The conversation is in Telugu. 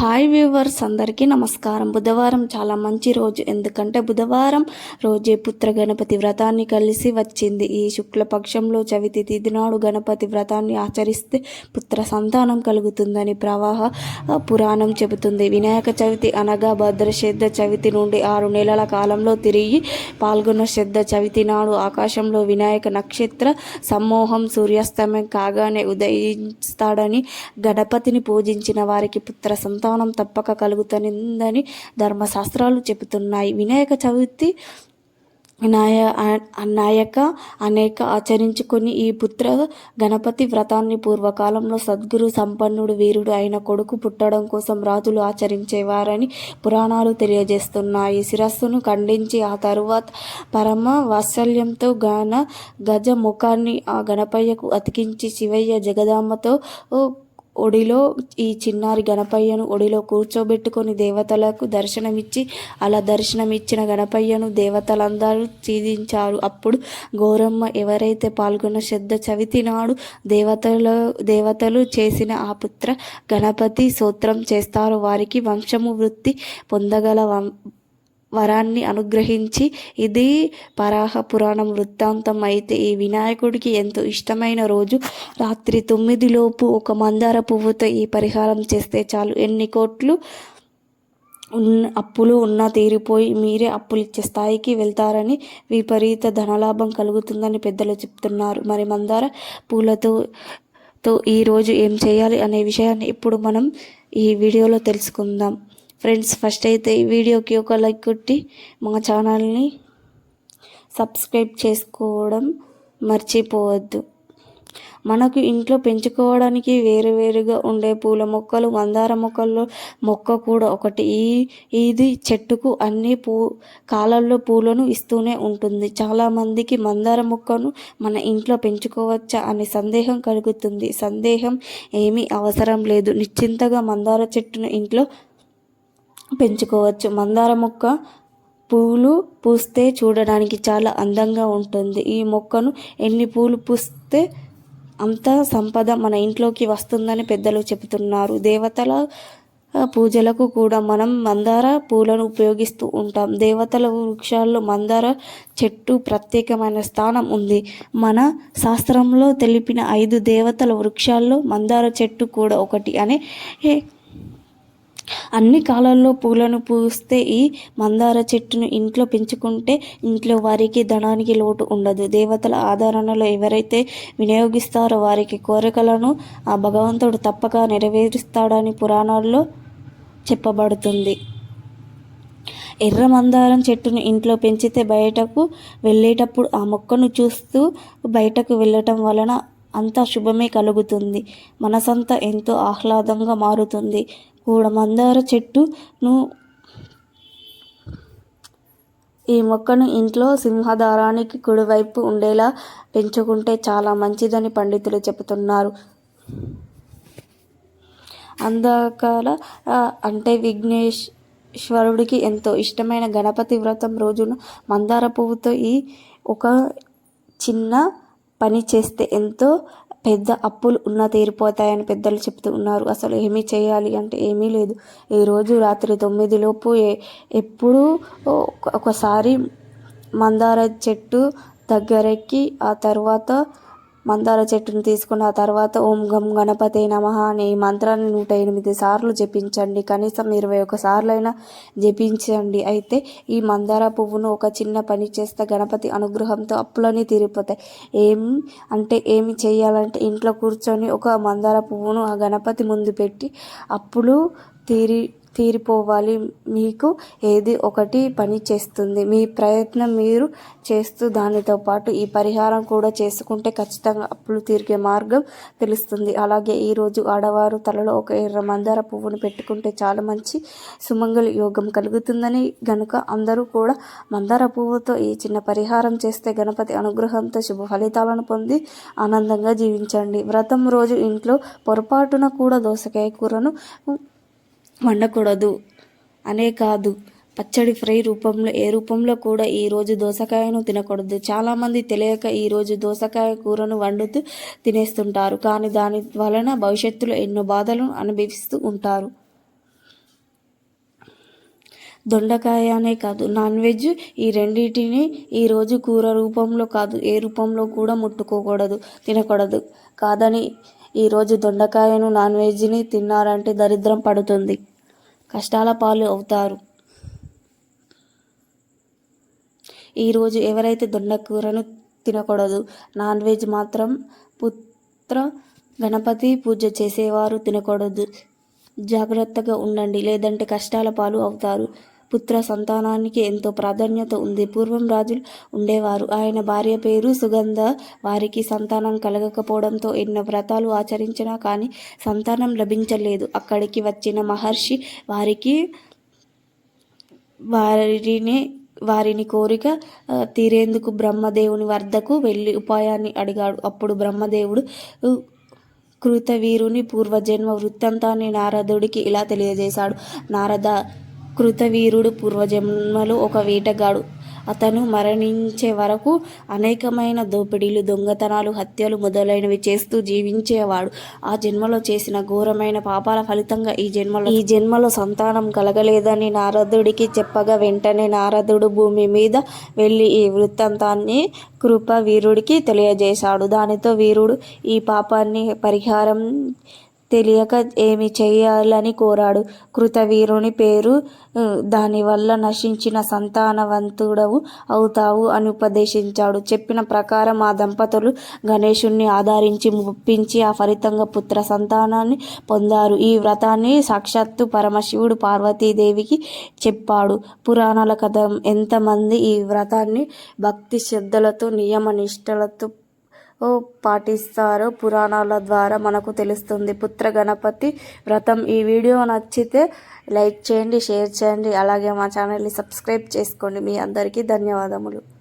హాయ్ వ్యూవర్స్ అందరికీ నమస్కారం. బుధవారం చాలా మంచి రోజు. ఎందుకంటే బుధవారం రోజే పుత్ర గణపతి వ్రతాన్ని కలిసి వచ్చింది. ఈ శుక్లపక్షంలో చవితి తిథి నాడు గణపతి వ్రతాన్ని ఆచరిస్తే పుత్ర సంతానం కలుగుతుందని ప్రవాహ పురాణం చెబుతుంది. వినాయక చవితి అనగా భద్రశ్రద్ధ చవితి నుండి ఆరు నెలల కాలంలో తిరిగి పాల్గొన్న శ్రద్ధ చవితి నాడు ఆకాశంలో వినాయక నక్షత్ర సమ్మోహం సూర్యాస్తమయం కాగానే ఉదయిస్తాడని గణపతిని పూజించిన వారికి పుత్ర సంతానం తప్పక కలుగుతుందని ధర్మశాస్త్రాలు చెబుతున్నాయి. వినాయక చవితి నాయ నాయక అనేక ఆచరించుకొని ఈ పుత్ర గణపతి వ్రతాన్ని పూర్వకాలంలో సద్గురు సంపన్నుడు వీరుడు అయిన కొడుకు పుట్టడం కోసం రాజులు ఆచరించేవారని పురాణాలు తెలియజేస్తున్నాయి. శిరస్సును ఖండించి ఆ తరువాత పరమ వాత్సల్యంతో గాన గజ ముఖాన్ని ఆ గణపయ్యకు అతికించి శివయ్య జగదాంబతో ఒడిలో ఈ చిన్నారి గణపయ్యను ఒడిలో కూర్చోబెట్టుకొని దేవతలకు దర్శనమిచ్చి అలా దర్శనమిచ్చిన గణపయ్యను దేవతలందరూ చీదించారు అప్పుడు గౌరమ్మ ఎవరైతే పాల్గొన్న శ్రద్ధ చవితి నాడు దేవతల దేవతలు చేసిన ఆ పుత్ర గణపతి సూత్రం చేస్తారో వారికి వంశము వృత్తి పొందగల వం వరాన్ని అనుగ్రహించి ఇది పరాహ పురాణం వృత్తాంతం అయితే ఈ వినాయకుడికి ఎంతో ఇష్టమైన రోజు. రాత్రి తొమ్మిదిలోపు ఒక మందార పువ్వుతో ఈ పరిహారం చేస్తే చాలు. ఎన్ని కోట్లు ఉన్న అప్పులు ఉన్నా తీరిపోయి మీరే అప్పులు ఇచ్చే స్థాయికి వెళ్తారని విపరీత ధనలాభం కలుగుతుందని పెద్దలు చెప్తున్నారు. మరి మందార పూలతో తో ఈరోజు ఏం చేయాలి అనే విషయాన్ని ఇప్పుడు మనం ఈ వీడియోలో తెలుసుకుందాం. ఫ్రెండ్స్ ఫస్ట్ అయితే ఈ వీడియోకి ఒక లైక్ కొట్టి మా ఛానల్ని సబ్స్క్రైబ్ చేసుకోవడం మర్చిపోవద్దు. మనకు ఇంట్లో పెంచుకోవడానికి వేరు వేరుగా ఉండే పూల మొక్కలు మందార మొక్కల్లో మొక్క కూడా ఒకటి. ఈ ఇది చెట్టుకు అన్ని పూ కాలాల్లో పూలను ఇస్తూనే ఉంటుంది. చాలామందికి మందార మొక్కను మన ఇంట్లో పెంచుకోవచ్చా అనే సందేహం కలుగుతుంది. సందేహం ఏమీ అవసరం లేదు. నిశ్చింతగా మందార చెట్టును ఇంట్లో పెంచుకోవచ్చు. మందార మొక్క పూలు పూస్తే చూడడానికి చాలా అందంగా ఉంటుంది. ఈ మొక్కను ఎన్ని పూలు పూస్తే అంత సంపద మన ఇంట్లోకి వస్తుందని పెద్దలు చెబుతున్నారు. దేవతల పూజలకు కూడా మనం మందార పూలను ఉపయోగిస్తూ ఉంటాం. దేవతల వృక్షాల్లో మందార చెట్టు ప్రత్యేకమైన స్థానం ఉంది. మన శాస్త్రంలో తెలిపిన ఐదు దేవతల వృక్షాల్లో మందార చెట్టు కూడా ఒకటి అనే అన్ని కాలాల్లో పూలను పూస్తే ఈ మందార చెట్టును ఇంట్లో పెంచుకుంటే ఇంట్లో వారికి ధనానికి లోటు ఉండదు. దేవతల ఆదరణలో ఎవరైతే వినియోగిస్తారో వారికి కోరికలను ఆ భగవంతుడు తప్పక నెరవేరుస్తాడని పురాణాల్లో చెప్పబడుతుంది. ఎర్ర మందారం చెట్టును ఇంట్లో పెంచితే బయటకు వెళ్ళేటప్పుడు ఆ మొక్కను చూస్తూ బయటకు వెళ్ళటం వలన అంతా శుభమే కలుగుతుంది. మనసంతా ఎంతో ఆహ్లాదంగా మారుతుంది. కూడా మందార చెట్టును ఈ మొక్కను ఇంట్లో సింహదారానికి కుడివైపు ఉండేలా పెంచుకుంటే చాలా మంచిదని పండితులు చెబుతున్నారు. అందాకాల అంటే విఘ్నేశ్వరుడికి ఎంతో ఇష్టమైన గణపతి వ్రతం రోజున మందార పువ్వుతో ఈ ఒక చిన్న పని చేస్తే ఎంతో పెద్ద అప్పులు ఉన్న తీరిపోతాయని పెద్దలు చెప్తూ ఉన్నారు. అసలు ఏమీ చేయాలి అంటే ఏమీ లేదు. ఈరోజు రాత్రి తొమ్మిదిలోపు ఏ ఎప్పుడు ఒకసారి మందార చెట్టు దగ్గరెక్కి ఆ తర్వాత మందార చెట్టును తీసుకున్న తర్వాత ఓం గం గణపతే నమ అనే ఈ మంత్రాన్ని నూట ఎనిమిది సార్లు జపించండి. కనీసం ఇరవై ఒక సార్లైనా జపించండి. అయితే ఈ మందార పువ్వును ఒక చిన్న పని చేస్తే గణపతి అనుగ్రహంతో అప్పులన్నీ తీరిపోతాయి. ఏం అంటే ఏమి చేయాలంటే ఇంట్లో కూర్చొని ఒక మందార పువ్వును ఆ గణపతి ముందు పెట్టి అప్పులు తీరి తీరిపోవాలి. మీకు ఏది ఒకటి పని చేస్తుంది. మీ ప్రయత్నం మీరు చేస్తూ దానితో పాటు ఈ పరిహారం కూడా చేసుకుంటే ఖచ్చితంగా అప్పులు తీరిగే మార్గం తెలుస్తుంది. అలాగే ఈరోజు ఆడవారు తలలో ఒక ఎర్ర మందార పువ్వును పెట్టుకుంటే చాలా మంచి సుమంగళ యోగం కలుగుతుందని గనుక అందరూ కూడా మందార పువ్వుతో ఈ చిన్న పరిహారం చేస్తే గణపతి అనుగ్రహంతో శుభ ఫలితాలను పొంది ఆనందంగా జీవించండి. వ్రతం రోజు ఇంట్లో పొరపాటున కూడా దోసకాయ కూరను వండకూడదు అనే కాదు. పచ్చడి ఫ్రై రూపంలో ఏ రూపంలో కూడా ఈరోజు దోసకాయను తినకూడదు. చాలామంది తెలియక ఈరోజు దోసకాయ కూరను వండుతూ తినేస్తుంటారు. కానీ దాని వలన భవిష్యత్తులో ఎన్నో బాధలను అనుభవిస్తూ ఉంటారు. దొండకాయ అనే కాదు. నాన్ వెజ్ ఈ రెండింటిని ఈరోజు కూర రూపంలో కాదు ఏ రూపంలో కూడా ముట్టుకోకూడదు తినకూడదు. కాదని ఈరోజు దొండకాయను నాన్ వెజ్ని తిన్నారంటే దరిద్రం పడుతుంది. కష్టాల పాలు అవుతారు. ఈరోజు ఎవరైతే దొండకూరను తినకూడదు నాన్ వెజ్ మాత్రం పుత్ర గణపతి పూజ చేసేవారు తినకూడదు. జాగ్రత్తగా ఉండండి లేదంటే కష్టాల పాలు అవుతారు. పుత్ర సంతానానికి ఎంతో ప్రాధాన్యత ఉంది. పూర్వం రాజులు ఉండేవారు. ఆయన భార్య పేరు సుగంధ. వారికి సంతానం కలగకపోవడంతో ఎన్నో వ్రతాలు ఆచరించినా కానీ సంతానం లభించలేదు. అక్కడికి వచ్చిన మహర్షి వారికి వారిని వారిని కోరిక తీరేందుకు బ్రహ్మదేవుని వద్దకు వెళ్ళి ఉపాయాన్ని అడిగాడు. అప్పుడు బ్రహ్మదేవుడు కృతవీరుని పూర్వజన్మ వృత్తాంతాన్ని నారదుడికి ఇలా తెలియజేశాడు. నారద కృతవీరుడు పూర్వజన్మలో ఒక వేటగాడు. అతను మరణించే వరకు అనేకమైన దోపిడీలు దొంగతనాలు హత్యలు మొదలైనవి చేస్తూ జీవించేవాడు. ఆ జన్మలో చేసిన ఘోరమైన పాపాల ఫలితంగా ఈ జన్మలో ఈ జన్మలో సంతానం కలగలేదని నారదుడికి చెప్పగా వెంటనే నారదుడు భూమి మీద వెళ్ళి ఈ వృత్తాంతాన్ని కృప వీరుడికి తెలియజేశాడు. దానితో వీరుడు ఈ పాపాన్ని పరిహారం తెలియక ఏమి చేయాలని కోరాడు. కృతవీరుని పేరు దానివల్ల నశించిన సంతానవంతుడవు అవుతావు అని ఉపదేశించాడు. చెప్పిన ప్రకారం ఆ దంపతులు గణేశుణ్ణి ఆదరించి ముప్పించి ఆ ఫలితంగా పుత్ర సంతానాన్ని పొందారు. ఈ వ్రతాన్ని సాక్షాత్తు పరమశివుడు పార్వతీదేవికి చెప్పాడు. పురాణాల కథ ఎంతమంది ఈ వ్రతాన్ని భక్తి శ్రద్ధలతో నియమ నిష్టలతో పాటిస్తారో పురాణాల ద్వారా మనకు తెలుస్తుంది. పుత్ర గణపతి వ్రతం. ఈ వీడియో నచ్చితే లైక్ చేయండి షేర్ చేయండి. అలాగే మా ఛానల్ని సబ్స్క్రైబ్ చేసుకోండి. మీ అందరికీ ధన్యవాదములు.